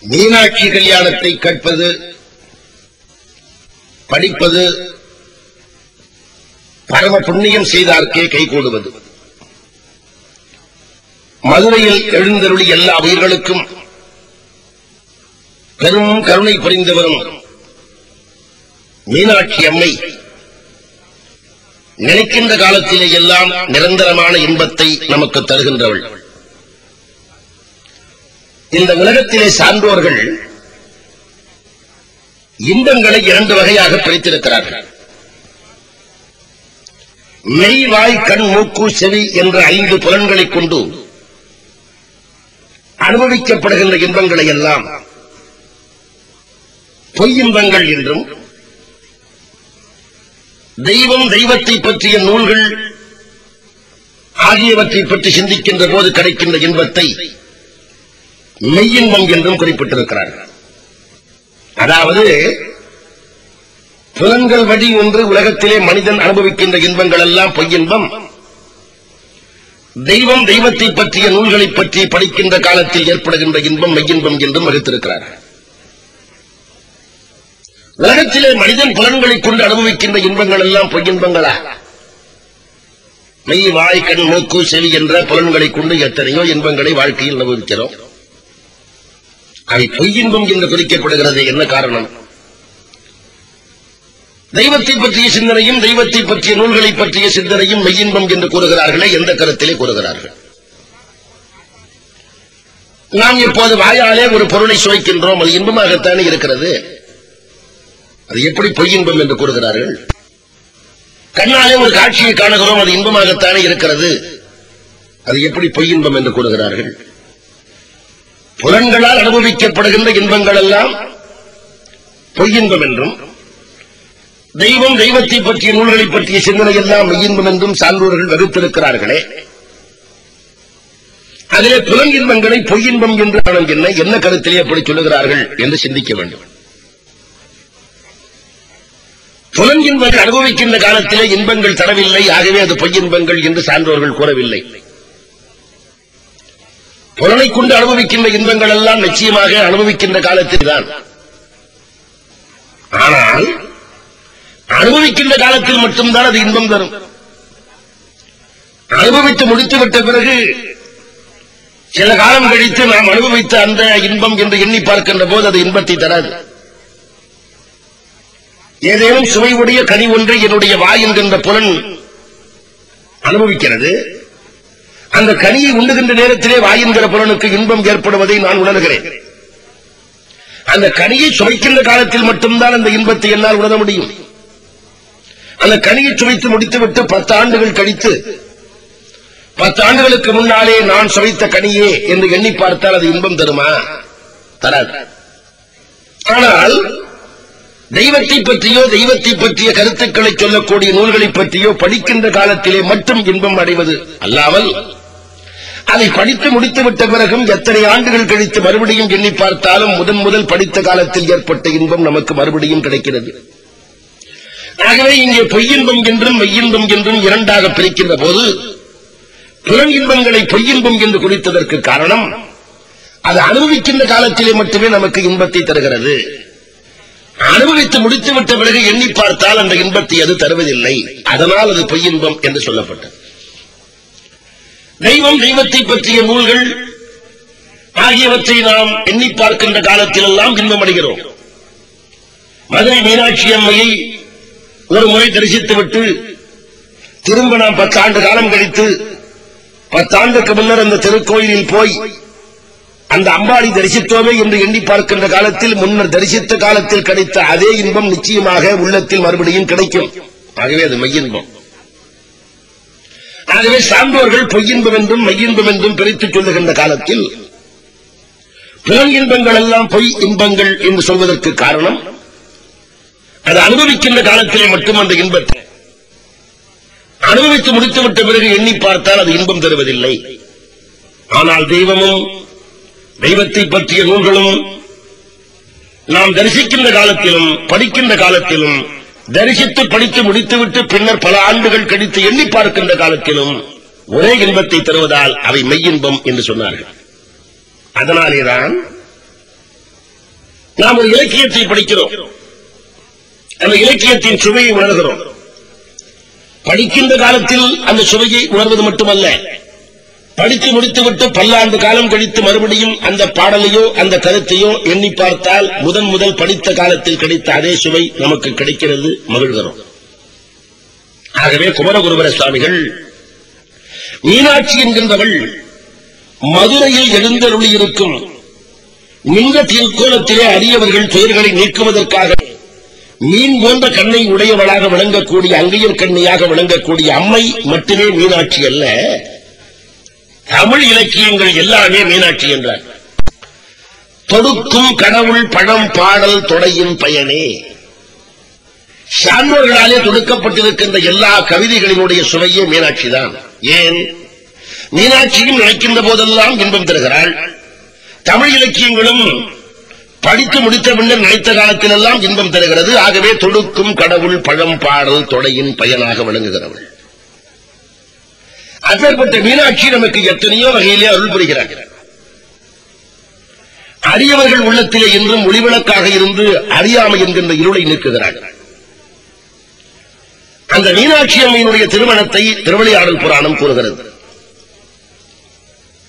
மீனாட்சி கல்யாணத்தை கற்பது படிப்பது பரம புண்ணியம் செய்தார்க்கே கைகூடுவது. மதுரையில் எழுந்தருளி எல்லா உயிர்களுக்கும் பெரும் கருணை புரிந்து வரும் மீனாட்சி அம்மை. நினைக்கின்ற காலத்திலே எல்லாம் நிரந்தரமான இன்பத்தை நமக்கு தருகின்றவள். இந்த உலகத்திலே சான்றோர்கள் இன்பங்களை இரண்டு வகையாக பிரித்திருக்கிறார்கள். மெய் வாய் கண் மூக்கு செவி என்ற ஐந்து புலன்களை கொண்டு அனுபவிக்கப்படுகின்ற இன்பங்களை எல்லாம் பொய் இன்பங்கள் என்றும் தெய்வம் தெய்வத்தை பற்றிய நூல்கள் ஆகியவற்றை பற்றி சிந்திக்கின்ற போது கிடைக்கின்ற இன்பத்தை மெய்யின்பம் என்றும் குறிப்பிட்டிருக்கிறார்கள். அதாவது புலன்கள் வழி ஒன்று உலகத்திலே மனிதன் அனுபவிக்கின்ற இன்பங்கள் எல்லாம் பொய்யின்பம் தெய்வம் தெய்வத்தை பற்றிய நூல்களை பற்றி படிக்கின்ற காலத்தில் ஏற்படுகின்ற இன்பம் மெய்யின்பம் என்றும் வகுத்திருக்கிறார்கள். உலகத்திலே மனிதன் புலன்களைக் கொண்டு அனுபவிக்கின்ற இன்பங்கள் எல்லாம் பொய்யின்பங்களா மெய் வாய் கண் மூக்கு செவி என்ற புலன்களைக் கொண்டு எத்தனையோ இன்பங்களை வாழ்க்கையில் அனுபவிக்கிறோம். அவை பொய்யின்பம் என்று குறிக்கப்படுகிறது என்ன காரணம்? தெய்வத்தை பற்றிய சிந்தனையும் தெய்வத்தை பற்றிய நூல்களை பற்றிய சிந்தனையும் மெய்யின்பம் என்று கூறுகிறார்களே எந்த கருத்திலே கூறுகிறார்கள்? நாம் இப்போது வாயாலே ஒரு பொருளை சுவைக்கின்றோம் அது இன்பமாகத்தானே இருக்கிறது. அது எப்படி பொய்யின்பம் என்று கூறுகிறார்கள்? கண்ணாலே ஒரு காட்சியை காணுகிறோம் அது இன்பமாகத்தானே இருக்கிறது. அது எப்படி பொய்யின்பம் என்று கூறுகிறார்கள்? புலன்களால் அனுபவிக்கப்படுகின்ற இன்பங்கள் எல்லாம் பொய்யின்பம் என்றும் தெய்வம் தெய்வத்தை பற்றிய நூல்களை பற்றிய சிந்தனை எல்லாம் மெய்யின்பம் என்றும் சான்றோர்கள் வகுத்திருக்கிறார்களே அதிலே புலன் இன்பங்களை பொய்யின்பம் என்று என்ன என்ன கருத்திலே அப்படி சொல்லுகிறார்கள் என்று சிந்திக்க வேண்டும். புலன் இன்பங்கள் அனுபவிக்கின்ற காலத்திலே இன்பங்கள் தரவில்லை ஆகவே அது பொய்யின்பங்கள் என்று சான்றோர்கள் கூறவில்லை. புலனை கொண்டு அனுபவிக்கின்ற இன்பங்கள் எல்லாம் நிச்சயமாக அனுபவிக்கின்ற காலத்தில் தான் ஆனால் அனுபவிக்கின்ற காலத்தில் மட்டும்தான் அது இன்பம் தரும். அனுபவித்து முடித்துவிட்ட பிறகு சில காலம் கழித்து நாம் அனுபவித்த அந்த இன்பம் என்று எண்ணி பார்க்கின்ற போது அது இன்பத்தை தராது. ஏதேனும் சுவையுடைய கனி ஒன்றை என்னுடைய வாய் என்கின்ற புலன் அனுபவிக்கிறது. அந்த கனியை உண்ணுகின்ற நேரத்திலே வாயுங்கிற புலனுக்கு இன்பம் ஏற்படுவதை நான் உணர்கிறேன். அந்த கனியை சுவைக்கின்ற காலத்தில் மட்டும்தான் அந்த இன்பத்தை என்னால் உணர முடியும். அந்த கனியை சுவைத்து முடித்துவிட்டு பத்து ஆண்டுகள் கழித்து பத்து ஆண்டுகளுக்கு முன்னாலே நான் சுவைத்த கனியே என்று எண்ணி பார்த்தால் அது இன்பம் தருமா? தராது. ஆனால் தெய்வத்தை பற்றியோ தெய்வத்தை பற்றிய கருத்துக்களை சொல்லக்கூடிய நூல்களை பற்றியோ படிக்கின்ற காலத்திலே மட்டும் இன்பம் அடைவது அல்லாமல் அதை படித்து முடித்து விட்ட பிறகும் எத்தனை ஆண்டுகள் கழித்து மறுபடியும் எண்ணி பார்த்தாலும் முதன் முதல் படித்த காலத்தில் ஏற்பட்ட இன்பம் நமக்கு மறுபடியும் கிடைக்கிறது. ஆகவே இங்கே பொய்யின்பம் என்றும் மெய்யின்பம் என்றும் இரண்டாக பிரிக்கின்ற போது புலன் இன்பங்களை பொய்யின்பம் என்று குறித்ததற்கு காரணம் அது அனுபவிக்கின்ற காலத்திலே மட்டுமே நமக்கு இன்பத்தை தருகிறது. அனுபவித்து முடித்துவிட்ட பிறகு எண்ணி பார்த்தால் அந்த இன்பத்தை அது தருவதில்லை. அதனால் அது பொய்யின்பம் என்று சொல்லப்பட்டது. தெய்வம் தெய்வத்தை பற்றிய நூல்கள் ஆகியவற்றை நாம் எண்ணி பார்க்கின்ற காலத்திலெல்லாம் இன்பம் அடைகிறோம். மதுரை மீனாட்சி அம்மையை ஒரு முறை தரிசித்துவிட்டு திரும்ப நாம் பத்தாண்டு காலம் கழித்து பத்தாண்டுக்கு முன்னர் அந்த திருக்கோயிலில் போய் அந்த அம்பாளை தரிசித்தோமே என்று எண்ணி பார்க்கின்ற காலத்தில் முன்னர் தரிசித்த காலத்தில் கிடைத்த அதே இன்பம் நிச்சயமாக உள்ளத்தில் மறுபடியும் கிடைக்கும். ஆகவே அது மெய்யின்பம். ஆகவே சான்றோர்கள் பொய்யின்பம் என்றும் மையின்பம் என்றும் பிரித்துச் சொல்லுகின்ற காலத்தில் புலன் இன்பங்கள் எல்லாம் பொய் இன்பங்கள் என்று சொல்வதற்கு காரணம் அது அனுபவிக்கின்ற காலத்திலே மட்டும் அந்த இன்பத்தை. அனுபவித்து முடித்துவிட்ட பிறகு எண்ணி பார்த்தால் அது இன்பம் தருவதில்லை. ஆனால் தெய்வமும் தெய்வத்தை பற்றிய நூல்களும் நாம் தரிசிக்கின்ற காலத்திலும் படிக்கின்ற காலத்திலும் தரிசித்து படித்து முடித்துவிட்டு பின்னர் பல ஆண்டுகள் கழித்து எண்ணி பார்க்கின்ற காலத்திலும் ஒரே இன்பத்தை தருவதால் அவை மெய்யின்பம் என்று சொன்னார்கள். அதனாலேதான் நாம் ஒரு இலக்கியத்தை படிக்கிறோம். அந்த இலக்கியத்தின் சுவையை உணர்கிறோம். படிக்கின்ற காலத்தில் அந்த சுவையை உணர்வது மட்டுமல்ல படித்து முடித்துவிட்டு பல்லாண்டு காலம் கழித்து மறுபடியும் அந்த பாடலையோ அந்த கருத்தையோ எண்ணி பார்த்தால் முதன் முதல் படித்த காலத்தில் கிடைத்த அதே சுவை நமக்கு கிடைக்கிறது மகிழ்கிறோம். ஆகவே குமரகுருவர சுவாமிகள் மீனாட்சி என்கின்றவள் மதுரையில் எழுந்தருளி இருக்கும் நின்ற திருக்கோலத்திலே அரியவர்கள் துயர்களை நீக்குவதற்காக மீன் போன்ற கண்ணை உடையவளாக விளங்கக்கூடிய அங்கையர் கண்ணியாக விளங்கக்கூடிய அம்மை மட்டுமே மீனாட்சி அல்ல. தமிழ் இலக்கியங்கள் எல்லாமே மீனாட்சி என்றார். தொடுக்கும் கடவுள் பழம் பாடல் தொடையின் பயனே. சான்றோர்களாலே தொடுக்கப்பட்டிருக்கின்ற எல்லா கவிதைகளினுடைய சுவையே மீனாட்சி தான். ஏன்? மீனாட்சியும் நினைக்கின்ற போதெல்லாம் இன்பம் தருகிறாள். தமிழ் இலக்கியங்களும் படித்து முடித்த பின்னர் நினைத்த காலத்திலெல்லாம் இன்பம் தருகிறது. ஆகவே தொடுக்கும் கடவுள் பழம் பாடல் தொடையின் பயனாக விளங்குகிறவள். அப்பேற்பட்ட மீனாட்சி நமக்கு எத்தனையோ வகையிலே அருள் புரிகிறார். அரியவர்கள் உள்ளத்திலே இன்றும் ஒளிவிளக்காக இருந்து அறியாமை என்கின்ற இருளை நீக்குகிறார். அந்த மீனாட்சி அம்மையினுடைய திருமணத்தை திருவிளையாடல் புராணம் கூறுகிறது.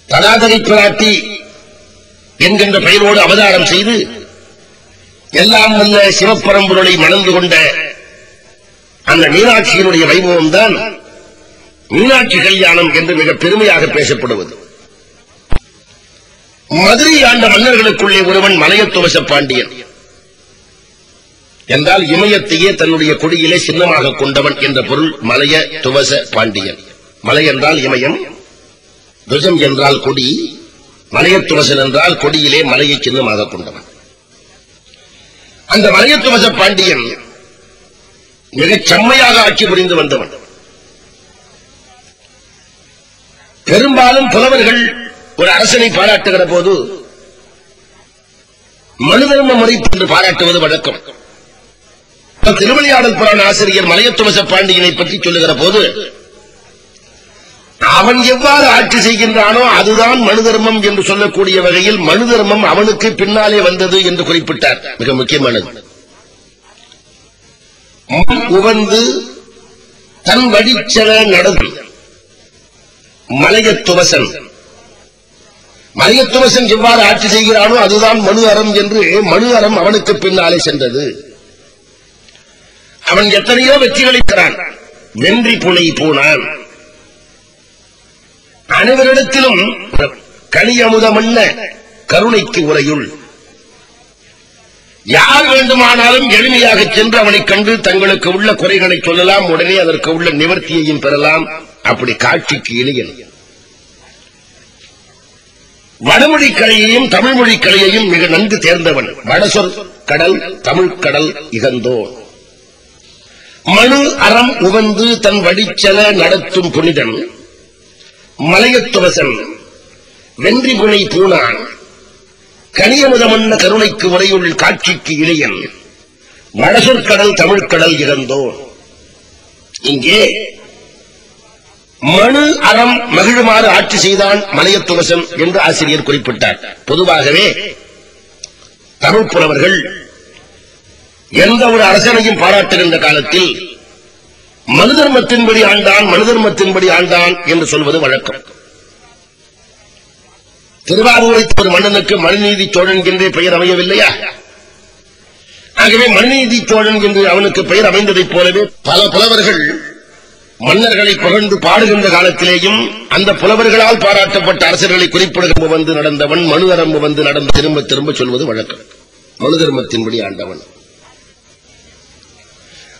தடாதரை பிராட்டி என்கின்ற பெயரோடு அவதாரம் செய்து எல்லாம் வல்ல சிவப்பரம்பொருளை மணந்து கொண்ட அந்த மீனாட்சியினுடைய வைபவம் தான் மீனாட்சி கல்யாணம் என்று மிக பெருமையாக பேசப்படுவது. மதுரை ஆண்ட மன்னர்களுக்குள்ளே ஒருவன் மலையத்துவச பாண்டியன். என்றால் இமயத்தையே தன்னுடைய கொடியிலே சின்னமாக கொண்டவன் என்ற பொருள் மலைய துவச பாண்டியன். மலை என்றால் இமயம் துவசம் என்றால் கொடி மலையத்துவசன் என்றால் கொடியிலே மலையை சின்னமாக கொண்டவன். அந்த மலையத்துவச பாண்டியன் மிகச் செம்மையாக ஆட்சி புரிந்து வந்தவன். பெரும்பாலும் புலவர்கள் ஒரு அரசனை பாராட்டுகிற போது மனுதர்ம முறை என்று பாராட்டுவது வழக்கம். திருவிளையாடல் புராண ஆசிரியர் மலையத்துவச பாண்டியனை பற்றி சொல்லுகிற போது அவன் எவ்வாறு ஆட்சி செய்கின்றானோ அதுதான் மனு தர்மம் என்று சொல்லக்கூடிய வகையில் மனு தர்மம் அவனுக்கு பின்னாலே வந்தது என்று குறிப்பிட்டார். மிக முக்கியமானது. மண் உவந்து தன் மலையத்துவசன். மலையத்துவசன் எவ்வாறு ஆட்சி செய்கிறானோ அதுதான் மனு அறம் என்று மனு அறம் அவனுக்கு பின்னாலே சென்றது. அவன் எத்தனையோ வெற்றிகளிக்கிறான் வென்றி புனை போனான் அனைவரிடத்திலும் கனியமுதமல்ல கருணைக்கு உரையுள். யார் வேண்டுமானாலும் எளிமையாக சென்று அவனை கண்டு தங்களுக்கு உள்ள குறைகளை சொல்லலாம் உடனே அதற்கு உள்ள நிவர்த்தியையும் பெறலாம். அப்படி காட்சிக்கு இணையன் வடமொழி கலையையும் தமிழ் மொழி கலையையும் மிக நன்கு தேர்ந்தவன் வடசொல் கடல் தமிழ் கடல் இகந்தோன் மனு அறம் உவந்து தன் வடிச்சல நடத்தும் புனிதன். மலையத்துவசன் வென்றி புனை பூனான். கனியமுதமன்ன கருணைக்கு உரையுள் காட்சிக்கு இளையன் வடசொற்கடல் தமிழ்கடல் இறந்தோ இங்கே மனு அறம் மகிழுமாறு ஆட்சி செய்தான் மலையத்துவசன் என்று ஆசிரியர் குறிப்பிட்டார். பொதுவாகவே தமிழ் புலவர்கள் எந்த ஒரு அரசனையும் பாராட்டுகின்ற காலத்தில் மனு தர்மத்தின்படி ஆண்டான் மனு தர்மத்தின்படி ஆண்டான் என்று சொல்வது வழக்கம். திருவாரூரை ஒரு மன்னனுக்கு மனுநீதி சோழன் என்றே பெயர் அமையவில்லையா? ஆகவே மனுநீதி சோழன் என்று அவனுக்கு பெயர் அமைந்ததைப் போலவே பல புலவர்கள் மன்னர்களை புகழ்ந்து பாடுகின்ற காலத்திலேயும் அந்த புலவர்களால் பாராட்டப்பட்ட அரசர்களை குறிப்பிடுகிற வந்து நடந்தவன் மனு அரம்பு வந்து நடந்து திரும்ப திரும்ப சொல்வது வழக்கம். மனு தர்மத்தின்படி ஆண்டவன்.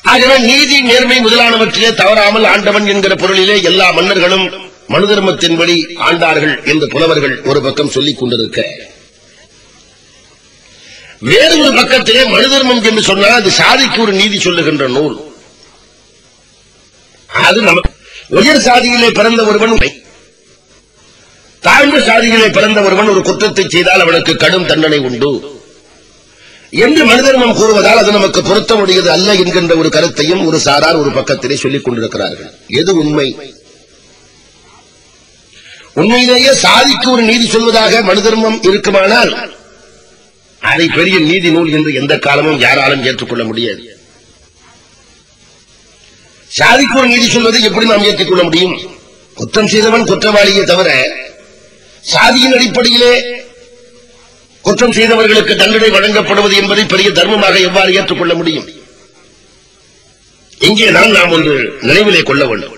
ஆகவே நீதி நேர்மை முதலானவற்றிலே தவறாமல் ஆண்டவன் என்கிற பொருளிலே எல்லா மன்னர்களும் மனு தர்மத்தின்படி ஆண்டார்கள் என்று புலவர்கள் ஒரு பக்கம் சொல்லிக் கொண்டிருக்க. வேறு ஒரு பக்கத்திலே மனு தர்மம் என்று சொன்னால் அது சாதிக்கு ஒரு நீதி சொல்லுகின்ற நூல். அது நமக்கு உயர் சாதியிலே பிறந்த ஒருவன் உண்மை. தாழ்ந்த சாதியிலே பிறந்த ஒருவன் ஒரு குற்றத்தை செய்தால் அவனுக்கு கடும் தண்டனை உண்டு. என்று மனிதர்மம் கூறுவதால் அது நமக்கு பொருத்தமுடையது அல்ல என்கின்ற ஒரு கருத்தையும் ஒரு சாரார் ஒரு பக்கத்திலே சொல்லிக் கொண்டிருக்கிறார்கள். எது உண்மை? உண்மையிலேயே சாதிக்கு ஒரு நீதி சொல்வதாக மனிதர்மம் இருக்குமானால் அதை பெரிய நீதி நூல் என்று எந்த காலமும் யாராலும் ஏற்றுக்கொள்ள முடியாது. சாதிக்கு நீதி சொல்வதை எப்படி நாம் ஏற்றுக்கொள்ள முடியும்? குற்றம் செய்தவன் குற்றவாளியே தவிர சாதியின் அடிப்படையிலே குற்றம் செய்தவர்களுக்கு தண்டனை வழங்கப்படுவது என்பதை பெரிய தர்மமாக எவ்வாறு ஏற்றுக்கொள்ள முடியும்? இங்கேதான் நாம் ஒன்று நினைவிலே கொள்ள வேண்டும்.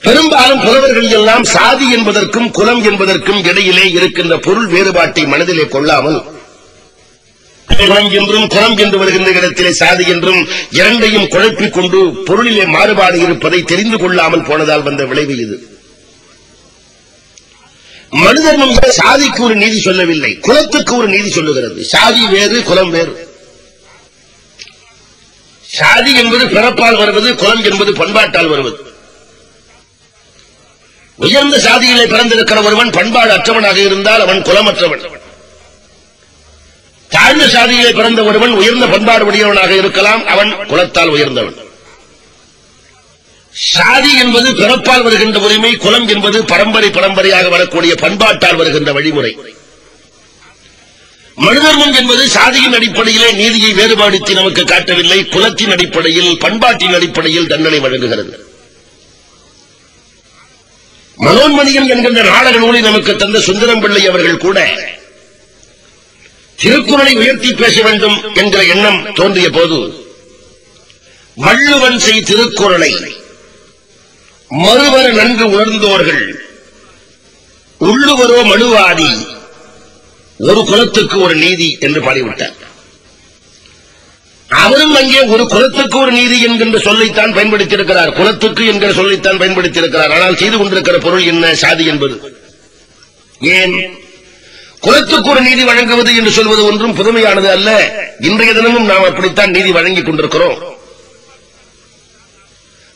பெரும்பாலும் புலவர்கள் எல்லாம் சாதி என்பதற்கும் குலம் என்பதற்கும் இடையிலே இருக்கின்ற பொருள் வேறுபாட்டை மனதிலே கொள்ளாமல் குலம் என்றும் குலம் என்று வருகின்ற இடத்திலே சாதி என்றும் இரண்டையும் குழப்பிக் கொண்டு பொருளிலே மாறுபாடு இருப்பதை தெரிந்து கொள்ளாமல் போனதால் வந்த விளைவு இது. மனிதர்மம் சாதிக்கு ஒரு நீதி சொல்லவில்லை குலத்துக்கு ஒரு நீதி சொல்லுகிறது. சாதி வேறு குலம் வேறு. சாதி என்பது பிறப்பால் வருவது குலம் என்பது பண்பாட்டால் வருவது. உயர்ந்த சாதியிலே பிறந்திருக்கிற ஒருவன் பண்பாடு அற்றவனாக இருந்தால் அவன் குலமற்றவன். தாழ்ந்த சாதியிலே பிறந்த ஒருவன் உயர்ந்த பண்பாடு உடையவனாக இருக்கலாம். அவன் குலத்தால் உயர்ந்தவன். சாதி என்பது பிறப்பால் வருகின்ற உரிமை குலம் என்பது பரம்பரை பரம்பரையாக வரக்கூடிய பண்பாட்டால் வருகின்ற வழிமுறை. மனிதர்மம் என்பது சாதியின் அடிப்படையிலே நீதியை வேறுபாடுத்தி நமக்கு காட்டவில்லை. குலத்தின் அடிப்படையில் பண்பாட்டின் அடிப்படையில் தண்டனை வழங்குகிறது. மனோன்மணியன் என்கின்ற நாடக நூலை நமக்கு தந்த சுந்தரம் பிள்ளை அவர்கள் கூட திருக்குறளை உயர்த்தி பேச வேண்டும் என்கிற எண்ணம் தோன்றிய போது வள்ளுவன் செய் திருக்குறளை மறுவர நன்கு உணர்ந்தோர்கள். உள்ளுவரோ மனுவாதி ஒரு குலத்துக்கு ஒரு நீதி என்று பாடிவிட்டார். அவரும் அங்கே ஒரு குலத்துக்கு ஒரு நீதி என்கின்ற சொல்லைத்தான் பயன்படுத்தியிருக்கிறார். குலத்துக்கு என்கிற சொல்லைத்தான் பயன்படுத்தியிருக்கிறார். ஆனால் செய்து கொண்டிருக்கிற பொருள் என்ன? சாதி என்பது. ஏன்? குலத்துக்கு ஒரு நீதி வழங்குவது என்று சொல்வது ஒன்றும் புதுமையானது அல்ல. இன்றைய தினமும் நாம் அப்படித்தான் நீதி வழங்கிக் கொண்டிருக்கிறோம்.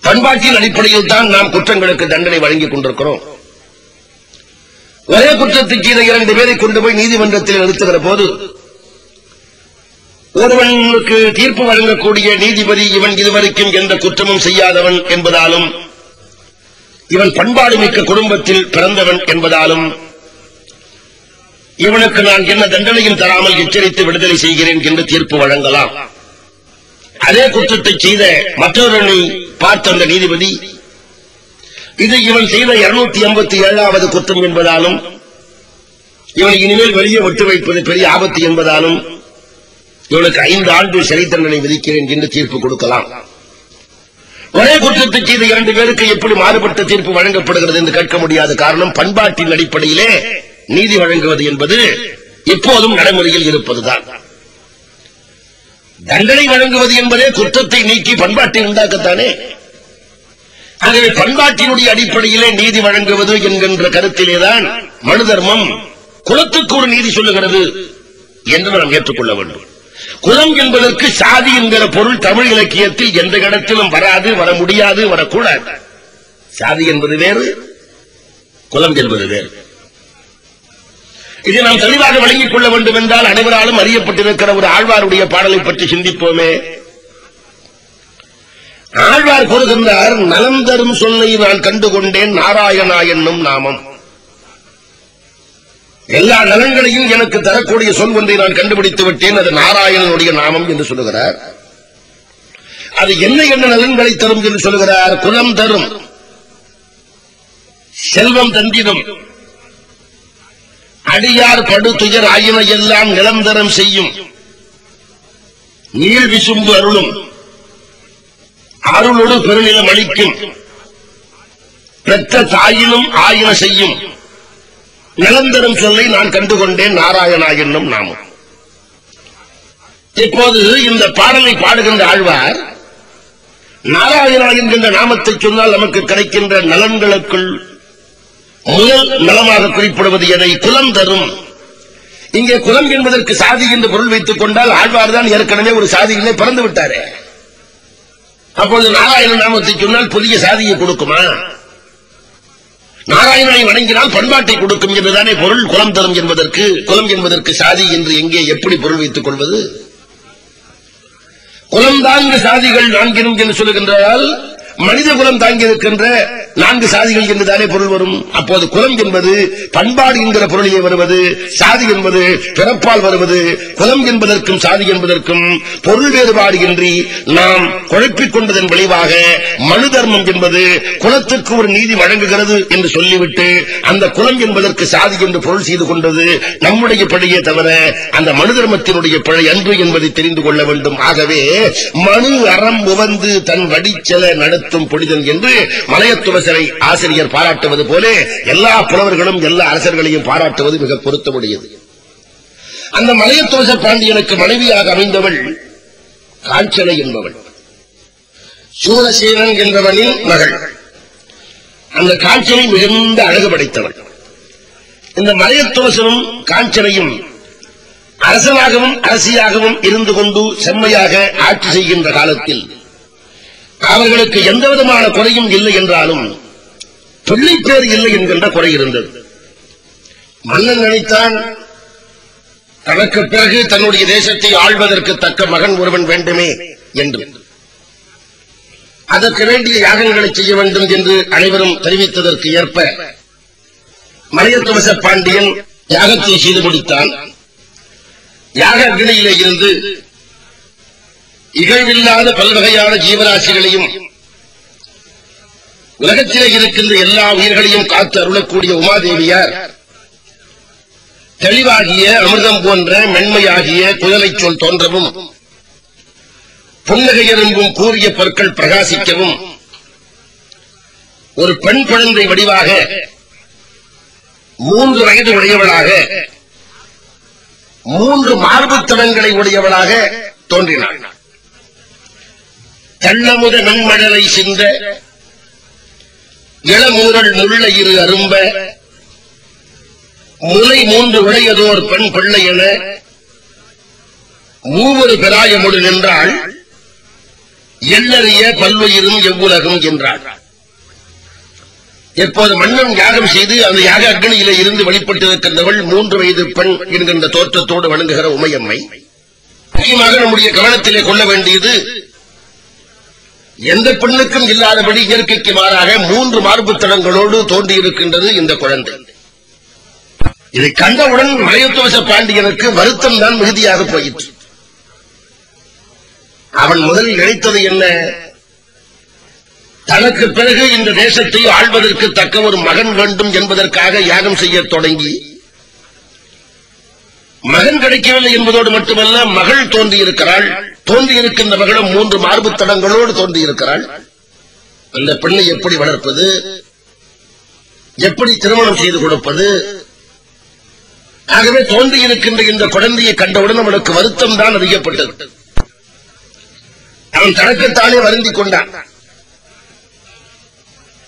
பண்பாட்டின் அடிப்படையில் தான் நாம் குற்றங்களுக்கு தண்டனை வழங்கிக் கொண்டிருக்கிறோம். ஒரே குற்றத்துக்கு இதை இரண்டு பேரை கொண்டு போய் நீதிமன்றத்தில் நிறுத்துகிற போது ஒருவனுக்கு தீர்ப்பு வழங்கக்கூடிய நீதிபதி இவன் இதுவரைக்கும் எந்த குற்றமும் செய்யாதவன் என்பதாலும் இவன் பண்பாடு மிக்க குடும்பத்தில் பிறந்தவன் என்பதாலும் இவனுக்கு நான் என்ன தண்டனையும் தராமல் எச்சரித்து விடுதலை செய்கிறேன் என்று தீர்ப்பு வழங்கலாம். அதே குற்றத்தை செய்த மற்றொருவனை பார்த்த அந்த நீதிபதி இது இவன் செய்த இருநூத்தி எண்பத்தி ஏழாவது குற்றம் என்பதாலும் இவனை இனிமேல் வெளியே விட்டு வைப்பது பெரிய ஆபத்து என்பதாலும் இவனுக்கு ஐந்து ஆண்டு சிறை தண்டனை விதிக்கிறேன் என்று தீர்ப்பு கொடுக்கலாம். ஒரே குற்றத்தை செய்த இரண்டு பேருக்கு எப்படி மாறுபட்ட தீர்ப்பு வழங்கப்படுகிறது என்று கேட்க முடியாத காரணம் பண்பாட்டின் அடிப்படையிலே நீதி வழங்குவது என்பது எப்போதும் நடைமுறையில் இருப்பதுதான். தண்டனை வழங்குவது என்பதே குற்றத்தை நீக்கி பண்பாட்டை உண்டாக்கத்தானே? ஆகவே பண்பாட்டினுடைய அடிப்படையிலே நீதி வழங்குவது என்கின்ற கருத்திலேதான் மனு தர்மம் குலத்துக்கு ஒரு நீதி சொல்லுகிறது என்று நாம் ஏற்றுக்கொள்ள வேண்டும். குலம் என்பதற்கு சாதி என்கிற பொருள் தமிழ் இலக்கியத்தில் எந்த இடத்திலும் வராது வர முடியாது வரக்கூடாது. சாதி என்பது வேறு குலம் என்பது வேறு. இதை நாம் தெளிவாக வழங்கிக் கொள்ள வேண்டும் என்றால் அனைவராலும் அறியப்பட்டிருக்கிற ஒரு ஆழ்வாருடைய பாடலை பற்றி சிந்திப்போமே. ஆழ்வார் கூறுகின்றார் நலம் தரும் சொல்லை நான் கண்டுகொண்டேன் நாராயணா என்னும் நாமம். எல்லா நலன்களையும் எனக்கு தரக்கூடிய சொல் ஒன்றை நான் கண்டுபிடித்து விட்டேன் அது நாராயணனுடைய நாமம் என்று சொல்லுகிறார். அது என்ன என்ன நலன்களை தரும் என்று சொல்லுகிறார் குலம் தரும். செல்வம் தந்திடும். அடியார் படுத்துயர் துயர் ஆயின எல்லாம் நிலந்தரம் செய்யும். நீள் விசும்பு அருளும். அருளோடு பெருநிலம் அளிக்கும். பெற்ற தாயினும் ஆயின செய்யும். நிரந்தரம் சொல்லை நான் கண்டுகொண்டேன் நாராயணா என்னும் நாமம். இப்போது இந்த பாடலை பாடுகின்ற ஆழ்வார் நாராயணா என்கின்ற நாமத்தை சொன்னால் நமக்கு கிடைக்கின்ற நலன்களுக்குள் முதல் நலமாக குறிப்பிடுவது எதை? குலம் தரும். இங்கே குலம் என்பதற்கு சாதி என்று பொருள் வைத்துக் கொண்டால் ஆழ்வார் தான் ஏற்கனவே ஒரு சாதியிலே பிறந்து விட்டாரே. அப்பொழுது நாராயண நாமத்தை சொன்னால் புதிய சாதியை கொடுக்குமா? நாராயணனை வணங்கினால் பண்பாட்டை கொடுக்கும் என்றுதானே பொருள் குலம் தரும் என்பதற்கு குலம் என்பதற்கு சாதி என்று எங்கே எப்படி பொருள் வைத்துக் கொள்வது? குலம்தான் சாதிகள் நான்கினும் என்று சொல்லுகின்றால் மனித குலம் தாங்கி இருக்கின்ற நான்கு சாதிகள் என்றுதானே பொருள் வரும்? அப்போது குலம் என்பது பண்பாடு என்கிற பொருளிலே வருவது சாதி என்பது பிறப்பால் வருவது குலம் என்பதற்கும் சாதி என்பதற்கும் பொருள் வேறுபாடு இன்றி நாம் குழப்பிக் கொண்டதன் விளைவாக மனு தர்மம் என்பது குலத்திற்கு ஒரு நீதி வழங்குகிறது என்று சொல்லிவிட்டு அந்த குலம் என்பதற்கு சாதி என்று பொருள் செய்து கொண்டது நம்முடைய பிழையே தவிர அந்த மனு தர்மத்தினுடைய பிழை அன்று என்பதை தெரிந்து கொள்ள வேண்டும். ஆகவே மனு அறம் உவந்து தன் வடிச்செல நடத்தும் புனிதன் என்று மலையத்துவசரை ஆசிரியர் பாராட்டுவது போல எல்லா புலவர்களும் எல்லா அரசர்களையும் பாராட்டுவது மிக பொருத்தமுடையது. அந்த மலையத்துவச பாண்டியனுக்கு மனைவியாக அமைந்தவள் காஞ்சனை என்பவள். சூரசேனன் என்பவனின் மகள். அந்த காஞ்சனை மிகுந்த அழகு படைத்தவள். இந்த மலையத்துவசனும் காஞ்சனையும் அரசனாகவும் அரசியாகவும் இருந்து கொண்டு செம்மையாக ஆட்சி செய்கின்ற காலத்தில் அவர்களுக்கு எந்த விதமான குறையும் இல்லை என்றாலும் பிள்ளைப்பேர் இல்லை என்கின்ற குறை இருந்தது. மன்னன் நினைத்தான் தனக்கு பிறகு தன்னுடைய தேசத்தை ஆள்வதற்கு தக்க மகன் ஒருவன் வேண்டுமே என்று. அதற்கு வேண்டிய யாகங்களை செய்ய வேண்டும் என்று அனைவரும் தெரிவித்ததற்கு ஏற்ப மலையத்துவச பாண்டியன் யாகத்தை செய்து முடித்தான். யாக அக்னியிலே இருந்து இகழ்வில்லாத பல்வகையான ஜீவராசிகளையும் உலகத்திலே இருக்கின்ற எல்லா உயிர்களையும் காத்து அருளக்கூடிய உமாதேவியார் தெளிவாகிய அமிர்தம் போன்ற மென்மையாகிய குழலை சொல் தோன்றவும் புன்னகை எறும்பும் கூறிய பொருட்கள் பிரகாசிக்கவும் ஒரு பெண் குழந்தை வடிவாக மூன்று வயது உடையவளாக மூன்று மார்புத்தனங்களை உடையவளாக தோன்றினாள். தெள்ளமுத நன்மழலை சிந்த இளமூரல் முள்ள இரு அரும்ப முலை மூன்று உடையதோர் பெண் பிள்ளை என மூவரு பெராயமுடு நின்றாள் எல்லறிய பல்வயிரும் எவ்வுலகம் என்றாள். எப்போது மன்னன் யாகம் செய்து அந்த யாக அக்னியில இருந்து வெளிப்பட்டிருக்கின்றவள் மூன்று வயது பெண் என்கின்ற தோற்றத்தோடு வணங்குகிற உமையம்மை. முக்கியமாக நம்முடைய கவனத்திலே கொள்ள வேண்டியது எந்த பெண்ணுக்கும் இல்லாதபடி இயற்கைக்கு மாறாக மூன்று மார்புத்தடங்களோடு தோன்றியிருக்கின்றது இந்த குழந்தை. இதை கண்டவுடன் மலையத்துவச பாண்டியனுக்கு வருத்தம் தான் மிகுதியாக போயிற்று. அவன் முதலில் நினைத்தது என்ன? தனக்கு பிறகு இந்த தேசத்தை ஆள்வதற்கு தக்க ஒரு மகன் வேண்டும் என்பதற்காக யாகம் செய்யத் தொடங்கி மகன் கிடைக்கவில்லை என்பதோடு மட்டுமல்ல மகள் தோன்றியிருக்கிறாள். தோன்றியிருக்கின்றவர்களும் மூன்று மார்பு தடங்களோடு தோன்றியிருக்கிறாள் அந்த பெண்ணை எப்படி வளர்ப்பது? எப்படி திருமணம் செய்து கொடுப்பது? ஆகவே தோன்றியிருக்கின்ற இந்த குழந்தையை கண்டவுடன் அவனுக்கு வருத்தம் தான் அறியப்பட்டது அவன் தனக்குத்தானே வருந்திக் கொண்டான்.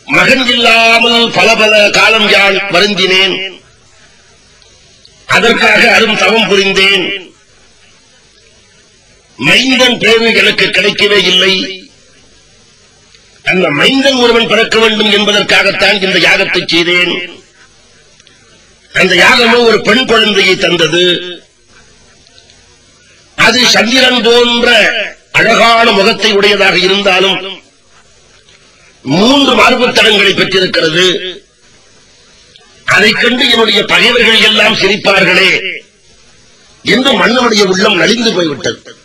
மகன் இல்லாமல் பல பல காலம் யான் வருந்தினேன். அதற்காக அரும் தவம் புரிந்தேன். மைந்தன் பேரு எனக்கு கிடைக்கவே இல்லை. அந்த மைந்தன் ஒருவன் பிறக்க வேண்டும் என்பதற்காகத்தான் இந்த யாகத்தை செய்தேன். அந்த யாகமோ ஒரு பெண் குழந்தையை தந்தது. அது சந்திரன் போன்ற அழகான முகத்தை உடையதாக இருந்தாலும் மூன்று மார்புத்தடங்களை பெற்றிருக்கிறது. அதைக் கண்டு என்னுடைய பகைவர்கள் எல்லாம் சிரிப்பார்களே. என்று மன்னனுடைய உள்ளம் நலிந்து போய்விட்டது.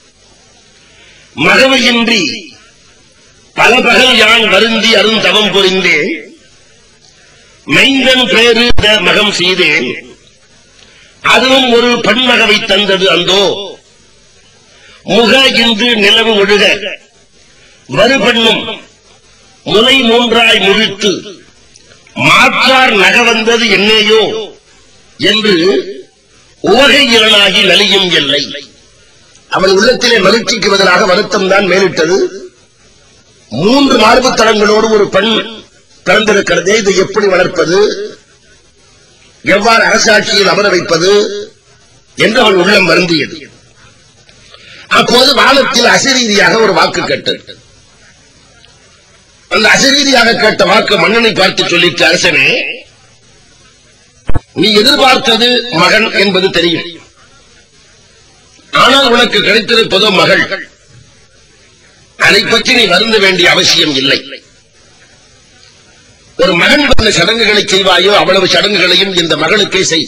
மகவையின்றி பல பகல் யான் வருந்தி அருந்தவம் புரிந்தேன் மெய்தன் பேரு த மகம் செய்தேன் அதுவும் ஒரு பன்மகவை தந்தது அந்தோ. முக இன்று நிலவு ஒழுக. வருபெண்ணும் முலை மூன்றாய் முழித்து மாற்றார் நக வந்தது என்னையோ என்று உவகை இரணாகி நலியும் எல்லை. அவன் உள்ளத்திலே மகிழ்ச்சிக்கு பதிலாக வருத்தம் தான் மேலிட்டது. மூன்று மார்பு தளங்களோடு ஒரு பெண் பிறந்திருக்கிறதே இதை எப்படி வளர்ப்பது? எவ்வாறு அரசாட்சியில் அமர வைப்பது என்று அவள் உள்ளம் வருந்தியது. அப்போது வானத்தில் அசரீதியாக ஒரு வாக்கு கேட்டது. அந்த அசரீதியாக கேட்ட வாக்கு மன்னனை பார்த்து சொல்லிட்டு அரசனே நீ எதிர்பார்த்தது மகன் என்பது தெரியும். ஆனால் உனக்கு கிடைத்திருப்பதோ மகள். அதை பற்றி நீ வருந்த வேண்டிய அவசியம் இல்லை. ஒரு மகன் பண்ண சடங்குகளை செய்வாயோ அவ்வளவு சடங்குகளையும் இந்த மகளுக்கே செய்.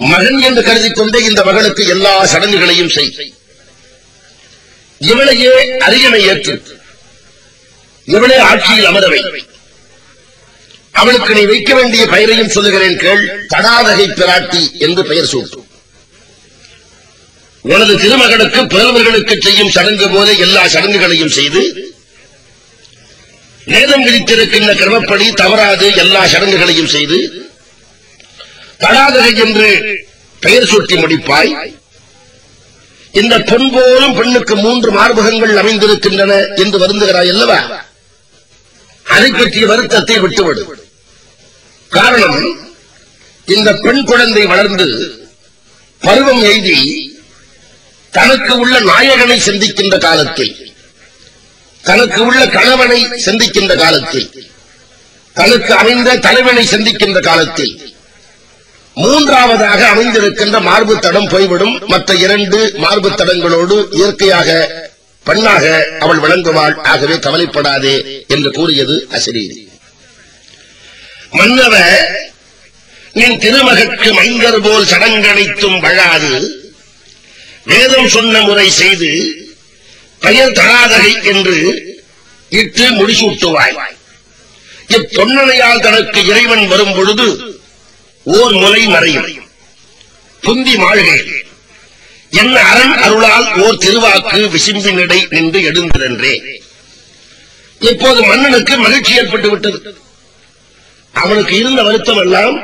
மகன் என்று கருதி கொண்டே இந்த மகளுக்கு எல்லா சடங்குகளையும் செய். இவளையே அரியணை ஏற்று. இவளே ஆட்சியில் அமரவை. அவளுக்கு நீ வைக்க வேண்டிய பெயரையும் சொல்லுகிறேன் கேள். தடாதகை பிராட்டி என்று பெயர் சூட்டும். உனது திருமகனுக்கு புலவர்களுக்கு செய்யும் சடங்கு போல எல்லா சடங்குகளையும் செய்து வேதம் விதித்திருக்கின்ற கிரமப்படி தவறாது எல்லா சடங்குகளையும் செய்து தடாதகை என்று பெயர் சூட்டி முடிப்பாய். இந்த பொன் போலும் பெண்ணுக்கு மூன்று மார்பகங்கள் அமைந்திருக்கின்றன என்று வருந்துகிறாய் அல்லவா? அதை பற்றிய வருத்தத்தை விட்டுவிடு. காரணம் இந்த பெண் குழந்தை வளர்ந்து பருவம் எய்தி தனக்கு உள்ள நாயகனை சந்திக்கின்ற காலத்தில் தனக்கு உள்ள கணவனை சந்திக்கின்ற காலத்தில் தனக்கு அமைந்த தலைவனை சந்திக்கின்ற காலத்தில் மூன்றாவதாக அமைந்திருக்கின்ற மார்பு தடம் போய்விடும். மற்ற இரண்டு மார்பு தடங்களோடு இயற்கையாக பெண்ணாக அவள் விளங்குவாள். ஆகவே கவலைப்படாதே என்று கூறியது அசரீரி. மன்னவ நின் திருமகற்கு மைந்தர் போல் சடங்கனைத்தும் வழாது. வேதம் சொன்ன முறை செய்து பெயர் தராதகை என்று இட்டு முடிசூட்டுவாய். இத்தொன்னலையால் தனக்கு இறைவன் வரும் பொழுது ஓர் முலை மறையும். புந்தி மாழ்கை என்ன அரண் அருளால் ஓர் திருவாக்கு விசிம்பினிடை நின்று எழுந்திரன்றே இப்போது மன்னனுக்கு மகிழ்ச்சி ஏற்பட்டு விட்டது. அவனுக்கு இருந்த வருத்தம் எல்லாம்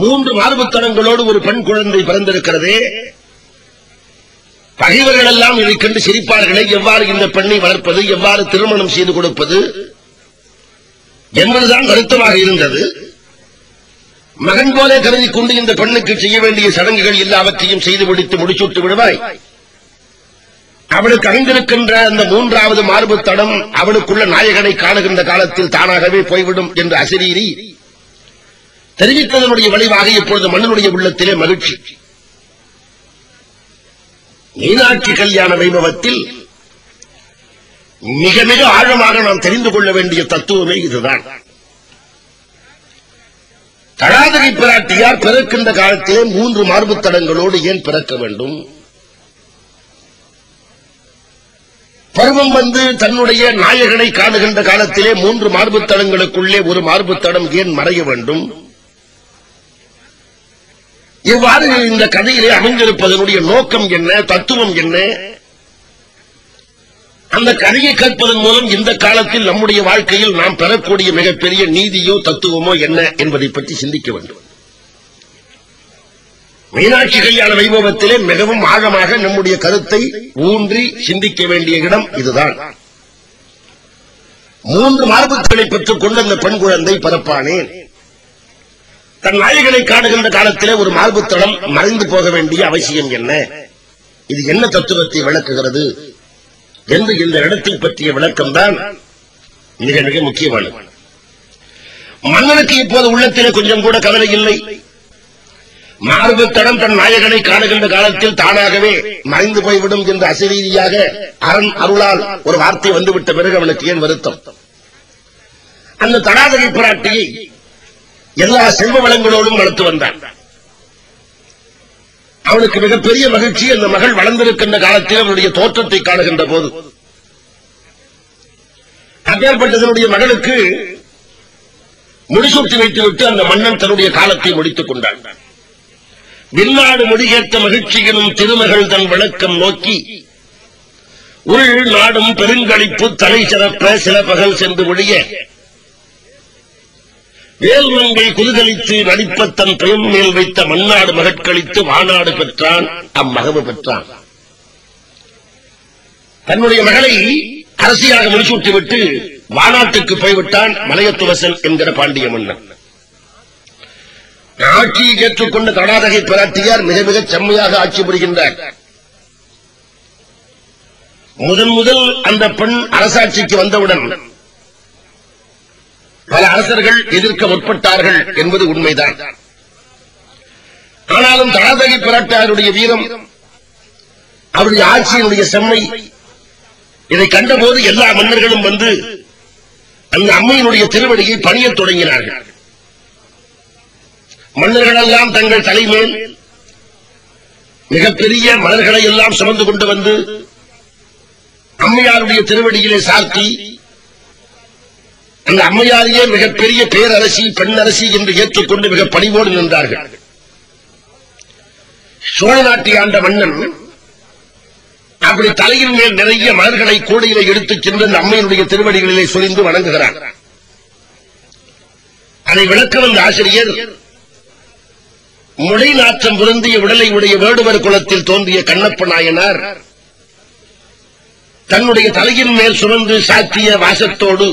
மூன்று மார்புத்தனங்களோடு ஒரு பெண் குழந்தை பிறந்திருக்கிறதே. பகைவர்கள் எல்லாம் இதை கண்டு சிரிப்பார்களே எவ்வாறு இந்த பெண்ணை வளர்ப்பது எவ்வாறு திருமணம் செய்து கொடுப்பது என்பதுதான் வருத்தமாக இருந்தது. மகன் போல கருதி கொண்டு இந்த பெண்ணுக்கு செய்ய வேண்டிய சடங்குகள் எல்லாவற்றையும் செய்து முடித்து முடிச்சுட்டு விடுவாய். அவளுக்கு அமைந்திருக்கின்ற அந்த மூன்றாவது மார்பு தடம் அவளுக்குள்ள நாயகனை காணுகின்ற காலத்தில் தானாகவே போய்விடும் என்று அசிரீரி தெரிவித்ததனுடைய விளைவாக இப்பொழுது மன்னனுடைய உள்ளத்திலே மகிழ்ச்சி. மீனாட்சி கல்யாண வைபவத்தில் மிக மிக ஆழமாக நாம் தெரிந்து கொள்ள வேண்டிய தத்துவமே இதுதான். தடாதகை பிராட்டியார் பிறக்கின்ற காலத்திலே மூன்று மார்பு தடங்களோடு ஏன் பிறக்க வேண்டும்? பருவம் வந்து தன்னுடைய நாயகனை காணுகின்ற காலத்திலே மூன்று மார்பு தடங்களுக்குள்ளே ஒரு மார்பு தடம் ஏன் மறைய வேண்டும்? இவ்வாறு இந்த கதையிலே அமைந்திருப்பதனுடைய நோக்கம் என்ன தத்துவம் என்ன? அந்த கதையை கேட்பதன் மூலம் இந்த காலத்தில் நம்முடைய வாழ்க்கையில் நாம் பெறக்கூடிய மிகப்பெரிய நீதியோ தத்துவமோ என்ன என்பதை பற்றி சிந்திக்க வேண்டும். மீனாட்சி கல்யாண வைபவத்திலே மிகவும் ஆழமாக நம்முடைய கருத்தை ஊன்றி சிந்திக்க வேண்டிய இடம் இதுதான். மூன்று மார்புகளை பெற்றுக் கொண்டு அந்த பெண் குழந்தை பிறப்பானேன். தன் நாயகனை காடுகின்ற காலத்திலே ஒரு மார்புத்தளம் மறைந்து போக வேண்டிய அவசியம் என்ன? இது என்ன தத்துவத்தை விளக்குகிறது? என்று இந்த இடத்தை பற்றிய விளக்கம்தான் மிக மிக முக்கியமானது. மன்னனுக்கு இப்போது உள்ளத்திலே கொஞ்சம் கூட கவலை இல்லை. மார்பு தடம் தன் நாயகனை காணுகின்ற காலத்தில் தானாகவே மறைந்து போய்விடும் என்ற அசரீதியாக அரண் அருளால் ஒரு வார்த்தை வந்துவிட்ட பிறகு அவனுக்கு ஏன் வருத்தம்? அந்த தடாதகை பிராட்டியை எல்லா செல்வ வளங்களோடும் வளர்த்து வந்தான். அவனுக்கு மிகப்பெரிய மகிழ்ச்சி அந்த மகள் வளர்ந்திருக்கின்ற காலத்தில் அவனுடைய தோற்றத்தை காணுகின்ற போது. அப்பேற்பட்டதனுடைய மகளுக்கு முடிசூட்டி வைத்துவிட்டு அந்த மன்னன் தன்னுடைய காலத்தை முடித்துக் கொண்டான். வில்லாடு முடிகேற்ற மகிழ்ச்சியிலும் திருமகள் தன் விளக்கம் நோக்கி உள் நாடும் பெருங்களிப்பு தலை சிறப்ப சில பகல் சென்று ஒழிய வேல்மங்கை குதுகலித்து நடிப்ப தன் பெயர் மேல் வைத்த மன்னாடு மகட்களித்து வானாடு பெற்றான். அம்மகவு பெற்றான். தன்னுடைய மகளை அரசியாக முடிசூட்டிவிட்டு வானாட்டுக்கு போய்விட்டான் மலையத்துவசன் என்கிற பாண்டிய மன்னன். ஆட்சியை ஏற்றுக்கொண்ட கர்நாடகை பிராட்டியார் மிக மிகச் செம்மையாக ஆட்சி புரிகின்றார். முதன் முதல் அந்த பெண் அரசாட்சிக்கு வந்தவுடன் பல அரசர்கள் எதிர்க்க முற்பட்டார்கள் என்பது உண்மைதான். ஆனாலும் தடாதகை பிராட்டாருடைய வீரம் அவருடைய ஆட்சியினுடைய செம்மை இதை கண்டபோது எல்லா மன்னர்களும் வந்து அந்த அம்மையினுடைய திருவடியை பணியத் தொடங்கினார்கள். மன்னர்களெல்லாம் தங்கள் தலைமேல் மிகப்பெரிய மலர்களை எல்லாம் சுமந்து கொண்டு வந்து அம்மையாருடைய திருவடியிலே சாத்தி அந்த அம்மையாரையே மிகப்பெரிய பேரரசி பெண் அரசி என்று ஏற்றுக்கொண்டு மிக பணிவோடு நின்றார்கள். சோழ நாட்டை ஆண்ட மன்னன் அப்படி தலையின் மேல் நிறைய மலர்களை கூடையிலே எடுத்துச் சென்று அந்த அம்மையினுடைய திருவடிகளிலே சொரிந்து வணங்குகிறான் அதை விளக்க வந்த ஆசிரியர் முளை நாற்றம் பொருந்திய உடலை உடைய வேடுவர் குலத்தில் தோன்றிய கண்ணப்ப நாயனார் தன்னுடைய தலையின் மேல் சுமந்து சாத்திய வாசத்தோடு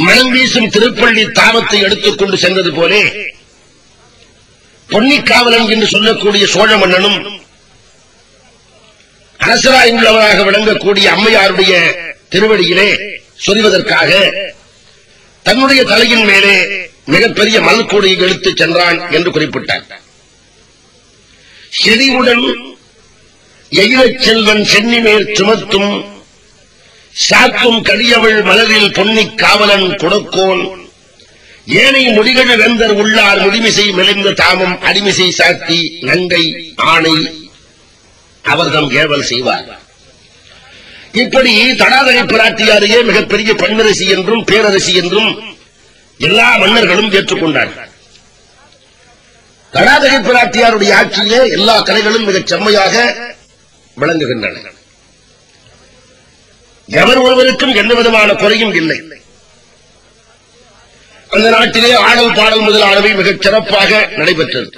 மனம் வீசும் திருப்பள்ளி தாமத்தை எடுத்துக்கொண்டு சென்றது போலே பொன்னிக்காவலன் என்று சொல்லக்கூடிய சோழ மன்னனும் அரசராயுள்ளவராக விளங்கக்கூடிய அம்மையாருடைய திருவடியிலே சொரிவதற்காக தன்னுடைய தலையின் மேலே மிகப்பெரிய மல்கூடையை எடுத்துச் சென்றான் என்று குறிப்பிட்டார். செறிவுடன் எயிலச் செல்வன் சென்னி மேல் சுமத்தும் சாக்கும் கடியவள் மலரில் பொன்னிக் காவலன் கொடுக்கோன் ஏனை முடிகள் வெந்தர் உள்ளார் முடிமிசை மெலிந்த தாமம் அடிமிசை சாத்தி நங்கை ஆணை. அவர்தம் ஏவல் செய்வார். இப்படி தடாதகை பிராட்டியாரையே மிகப்பெரிய பெண்ணரசி என்றும் பேரரசி என்றும் எல்லா மன்னர்களும் ஏற்றுக்கொண்டார்கள் தடாதகை பிராட்டியாருடைய ஆட்சியிலே எல்லா கலைகளும் மிகச் செம்மையாக விளங்குகின்றன. எவர் ஒருவருக்கும் எந்த விதமான குறையும் இல்லை. அந்த நாட்டிலே ஆடல் பாடல் முதலானவை மிகச் சிறப்பாக நடைபெற்றது.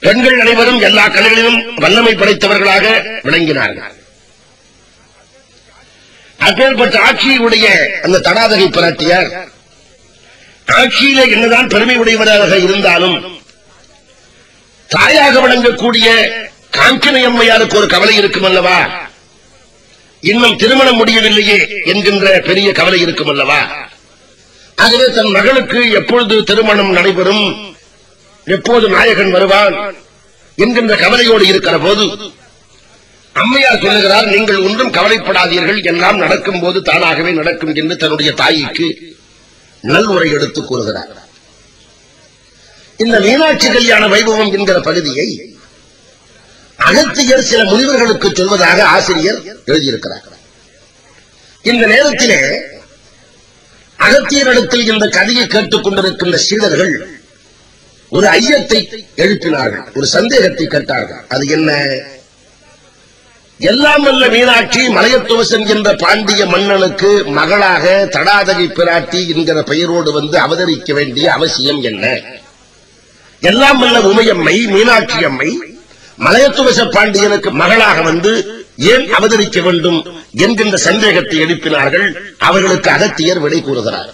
பெண்கள் அனைவரும் எல்லா கலைகளிலும் வல்லமை படைத்தவர்களாக விளங்கினார்கள். அப்பேற்பட்ட ஆட்சியுடைய அந்த தடாதகை பிராட்டியார் ஆட்சியிலே என்னதான் பெருமை உடையவராக இருந்தாலும் தாயாக விளங்கக்கூடிய காஞ்சனை அம்மையாருக்கு ஒரு கவலை இருக்கும் அல்லவா இன்னும் திருமணம் முடியவில்லையே என்கின்ற பெரிய கவலை இருக்கும் அல்லவா? ஆகவே தன் மகளுக்கு எப்பொழுது திருமணம் நடைபெறும்? எப்போது நாயகன் வருவான்? என்கின்ற கவலையோடு இருக்கிற போது அம்மையார் சொல்லுகிறார் நீங்கள் ஒன்றும் கவலைப்படாதீர்கள் எல்லாம் நடக்கும் போது தானாகவே நடக்கும் என்று தன்னுடைய தாய்க்கு நல்லுரை எடுத்து கூறுகிறார். இந்த மீனாட்சி கல்யாண வைபவம் என்கிற பகுதியை அகத்தியர் சில முனிவர்களுக்கு சொல்வதாக ஆசிரியர் எழுதியிருக்கிறார். இந்த நேரத்திலே அகத்தியரிடத்தில் இந்த கதையை கேட்டுக் கொண்டிருக்கின்ற சீடர்கள் ஒரு ஐயத்தை எழுப்பினார்கள் ஒரு சந்தேகத்தை கேட்டார்கள். அது என்ன? எல்லாம் வல்ல மீனாட்சி மலையத்துவசன் என்ற பாண்டிய மன்னனுக்கு மகளாக தடாதகை பிராட்டி என்கிற பெயரோடு வந்து அவதரிக்க வேண்டிய அவசியம் என்ன? எல்லாம் வல்ல உமையம்மை மீனாட்சி அம்மை மலையத்துவச பாண்டியனுக்கு மகளாக வந்து ஏன் அவதரிக்க வேண்டும் என்கின்ற சந்தேகத்தை எழுப்பினார்கள். அவர்களுக்கு அகத்தியர் விடை கூறுகிறார்.